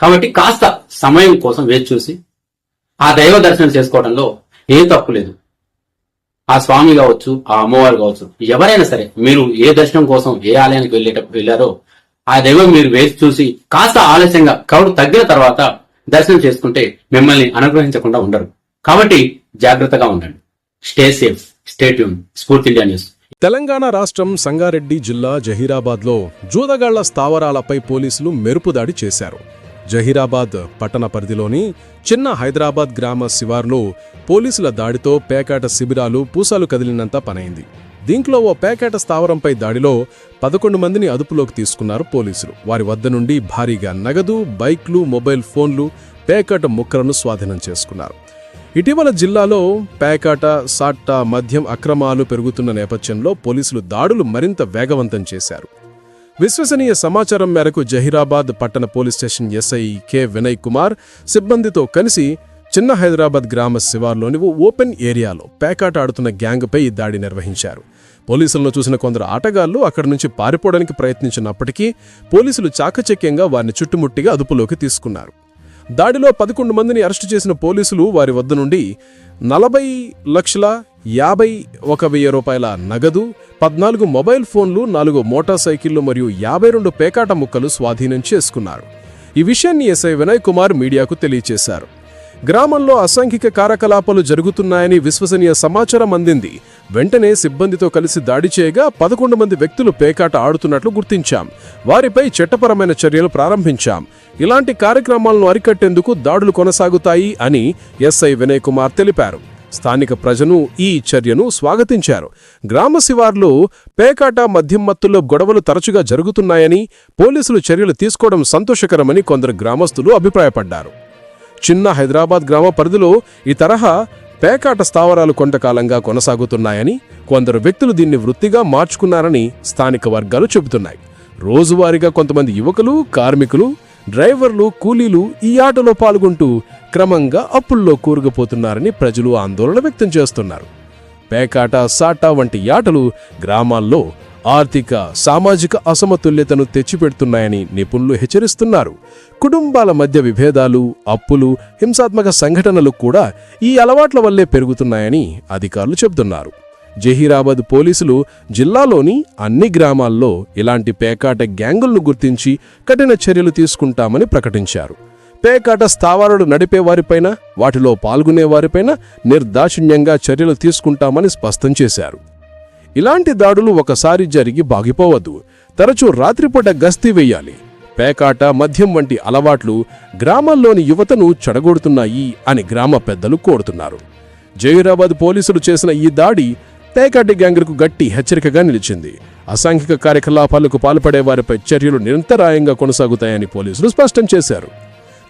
కాబట్టి కాస్త సమయం కోసం వేచి చూసి ఆ దైవ దర్శనం చేసుకోవడంలో ఏం తప్పు లేదు. ఆ స్వామి కావచ్చు ఆ అమ్మవారు కావచ్చు ఎవరైనా సరే మీరు ఏ దర్శనం కోసం ఏ ఆలయానికి వెళ్ళేటప్పుడు వెళ్ళారో ఆ దైవం మీరు వేచి చూసి కాస్త ఆలస్యంగా క్రౌడ్ తగ్గిన తర్వాత దర్శనం చేసుకుంటే మిమ్మల్ని అనుగ్రహించకుండా ఉండరు. కాబట్టి జాగ్రత్తగా ఉండండి. Stay safe stay tune Spoorthi India news Telangana రాష్ట్రం సంగారెడ్డి జిల్లా జహీరాబాద్లో జూదగాళ్ళ స్థావరాలపై పోలీసులు మెరుపుదాడి చేశారు. జహీరాబాద్ పట్టణ పరిధిలోని చిన్న హైదరాబాద్ గ్రామ శివార్లో పోలీసుల దాడితో పేకాట శిబిరాలు పూసాలు కదిలినంత పనైంది. దీంట్లో ఓ పేకాట స్థావరంపై దాడిలో పదకొండు మందిని అదుపులోకి తీసుకున్నారు పోలీసులు. వారి వద్ద నుండి భారీగా నగదు బైక్లు మొబైల్ ఫోన్లు పేకాట ముక్కలను స్వాధీనం చేసుకున్నారు. ఇటీవల జిల్లాలో పేకాట సాట్టా మద్యం అక్రమాలు పెరుగుతున్న నేపథ్యంలో పోలీసులు దాడులు మరింత వేగవంతం చేశారు. విశ్వసనీయ సమాచారం మేరకు జహీరాబాద్ పట్టణ police station SI K Vinay Kumar సిబ్బందితో కలిసి చిన్న హైదరాబాద్ గ్రామ శివార్లోని ఓ ఓపెన్ ఏరియాలో పేకాట ఆడుతున్న గ్యాంగ్పై ఈ దాడి నిర్వహించారు. పోలీసులను చూసిన కొందరు ఆటగాళ్ళు అక్కడి నుంచి పారిపోవడానికి ప్రయత్నించినప్పటికీ పోలీసులు చాకచక్యంగా వారిని చుట్టుముట్టిగా అదుపులోకి తీసుకున్నారు. దాడిలో పదకొండు మందిని అరెస్టు చేసిన పోలీసులు వారి వద్ద నుండి నలభై లక్షల యాభై ఒక వెయ్యి రూపాయల నగదు పద్నాలుగు మొబైల్ ఫోన్లు నాలుగు మోటార్ సైకిళ్ళు మరియు యాభై రెండు పేకాట ముక్కలు స్వాధీనం చేసుకున్నారు. ఈ విషయాన్ని ఎస్ఐ వినయ్ కుమార్ మీడియాకు తెలియచేశారు. గ్రామంలో అసాంఘిక కార్యకలాపాలు జరుగుతున్నాయని విశ్వసనీయ సమాచారం అందింది. వెంటనే సిబ్బందితో కలిసి దాడి చేయగా పదకొండు మంది వ్యక్తులు పేకాట ఆడుతున్నట్లు గుర్తించాం. వారిపై చట్టపరమైన చర్యలు ప్రారంభించాం. ఇలాంటి కార్యక్రమాలను అరికట్టేందుకు దాడులు కొనసాగుతాయి అని ఎస్ఐ వినయ్ కుమార్ తెలిపారు. స్థానిక ప్రజలు ఈ చర్యను స్వాగతించారు. గ్రామ శివార్లు పేకాట మద్యమత్తుల్లో గొడవలు తరచుగా జరుగుతున్నాయని పోలీసులు చర్యలు తీసుకోవడం సంతోషకరమని కొందరు గ్రామస్తులు అభిప్రాయపడ్డారు. చిన్న హైదరాబాద్ గ్రామ పరిధిలో ఈ తరహా పేకాట స్థావరాలు కొంతకాలంగా కొనసాగుతున్నాయని కొందరు వ్యక్తులు దీన్ని వృత్తిగా మార్చుకున్నారని స్థానిక వర్గాలు చెబుతున్నాయి. రోజువారీగా కొంతమంది యువకులు కార్మికులు డ్రైవర్లు కూలీలు ఈ ఆటలో పాల్గొంటూ క్రమంగా అప్పుల్లో కూరుకుపోతున్నారని ప్రజలు ఆందోళన వ్యక్తం చేస్తున్నారు. పేకాట సాటా వంటి ఆటలు గ్రామాల్లో ఆర్థిక సామాజిక అసమతుల్యతను తెచ్చిపెడుతున్నాయని నిపుణులు హెచ్చరిస్తున్నారు. కుటుంబాల మధ్య విభేదాలు అప్పులు హింసాత్మక సంఘటనలు కూడా ఈ అలవాట్ల వల్లే పెరుగుతున్నాయని అధికారులు చెబుతున్నారు. జహీరాబాద్ పోలీసులు జిల్లాలోని అన్ని గ్రామాల్లో ఇలాంటి పేకాట గ్యాంగులను గుర్తించి కఠిన చర్యలు తీసుకుంటామని ప్రకటించారు. పేకాట స్థావరాలు నడిపేవారిపైన వాటిలో పాల్గొనేవారిపైన నిర్దాక్షిణ్యంగా చర్యలు తీసుకుంటామని స్పష్టం చేశారు. ఇలాంటి దాడులు ఒకసారి జరిగి బాగిపోవద్దు. తరచూ రాత్రిపూట గస్తీ వెయ్యాలి పేకాట మద్యం వంటి అలవాట్లు గ్రామాల్లోని యువతను చెడగొడుతున్నాయి అని గ్రామ పెద్దలు కోరుతున్నారు. జహీరాబాద్ పోలీసులు చేసిన ఈ దాడి తేకాటి గ్యాంగులకు గట్టి హెచ్చరికగా నిలిచింది. అసాంఘిక కార్యకలాపాలకు పాల్పడే వారిపై చర్యలు నిరంతరాయంగా కొనసాగుతాయని పోలీసులు స్పష్టం చేశారు.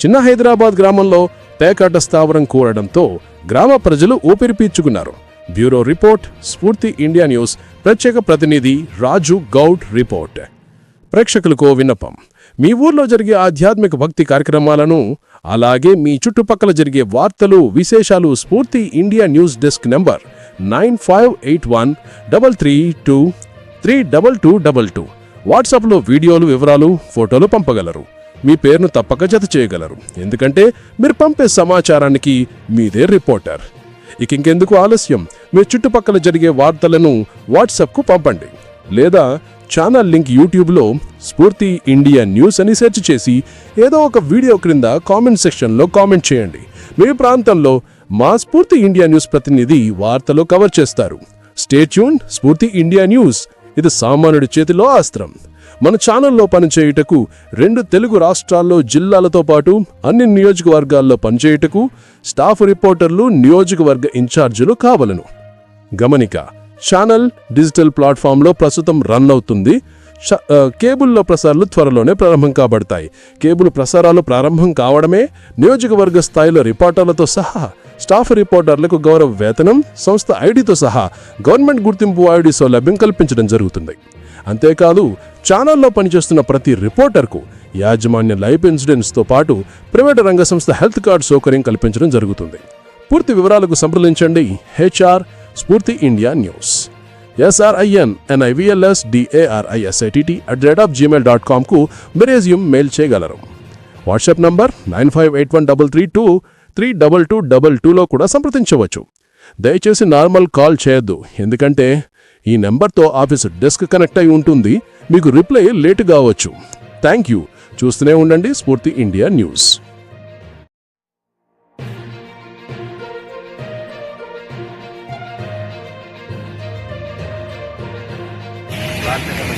చిన్న హైదరాబాద్ గ్రామంలో పేకాట స్థావరం కూడడంతో గ్రామ ప్రజలు ఊపిరి పీల్చుకున్నారు bureau report Spoorthi India news ప్రత్యేక ప్రతినిధి రాజు గౌడ్ రిపోర్ట్. ప్రేక్షకులకు విన్నపం. మీ ఊర్లో జరిగే ఆధ్యాత్మిక భక్తి కార్యక్రమాలను అలాగే మీ చుట్టుపక్కల జరిగే వార్తలు విశేషాలు Spoorthi India news desk number nine five eight one double three two three double two double two. వాట్సాప్లో వీడియోలు వివరాలు ఫోటోలు పంపగలరు. మీ పేరును తప్పక జత చేయగలరు. ఎందుకంటే మీరు పంపే సమాచారానికి మీదే రిపోర్టర్. ఇక ఇంకెందుకు ఆలస్యం? మీ చుట్టుపక్కల జరిగే వార్తలను వాట్సాప్కు పంపండి. లేదా ఛానల్ లింక్ యూట్యూబ్లో స్ఫూర్తి ఇండియా న్యూస్ అని సెర్చ్ చేసి ఏదో ఒక వీడియో క్రింద కామెంట్ సెక్షన్లో కామెంట్ చేయండి. మీ ప్రాంతంలో మా స్ఫూర్తి ఇండియా న్యూస్ ప్రతినిధి వార్తలో కవర్ చేస్తారు. స్టేట్యూన్ స్ఫూర్తి ఇండియా న్యూస్. ఇది సామాన్యుడి చేతిలో అస్త్రం మన ఛానల్లో పనిచేయుటకు రెండు తెలుగు రాష్ట్రాల్లో జిల్లాలతో పాటు అన్ని నియోజకవర్గాల్లో పనిచేయుటకు స్టాఫ్ రిపోర్టర్లు నియోజకవర్గ ఇన్ఛార్జీలు కావలను. గమనిక ఛానల్ డిజిటల్ ప్లాట్ఫామ్లో ప్రస్తుతం రన్ అవుతుంది. కేబుల్లో ప్రసారాలు త్వరలోనే ప్రారంభం కాబడతాయి. కేబుల్ ప్రసారాలు ప్రారంభం కావడమే నియోజకవర్గ స్థాయిలో రిపోర్టర్లతో సహా స్టాఫ్ రిపోర్టర్లకు గౌరవ వేతనం సంస్థ ఐడితో సహా గవర్నమెంట్ గుర్తింపు ఐడి సౌలభ్యం కల్పించడం జరుగుతుంది. అంతేకాదు ఛానల్లో పనిచేస్తున్న ప్రతి రిపోర్టర్కు యాజమాన్య లైఫ్ ఇన్సూరెన్స్తో పాటు ప్రైవేట్ రంగ సంస్థ హెల్త్ కార్డ్ సౌకర్యం కల్పించడం జరుగుతుంది. పూర్తి వివరాలకు సంప్రదించండి. HR Spoorthi India news SRIN NIVLS DARISITT at rate of Gmail dot కామ్కు బెరేజియం మెయిల్ చేయగలరు WhatsApp number nine five eight one double three two three double two double టూలో కూడా సంప్రదించవచ్చు దయచేసి నార్మల్ కాల్ చేయొద్దు ఎందుకంటే ఈ నెంబర్తో ఆఫీస్ డెస్క్ కనెక్ట్ అయి ఉంటుంది మీకు రిప్లై లేట్ కావచ్చు థ్యాంక్ యూ చూస్తూనే ఉండండి స్ఫూర్తి ఇండియా న్యూస్ antes de.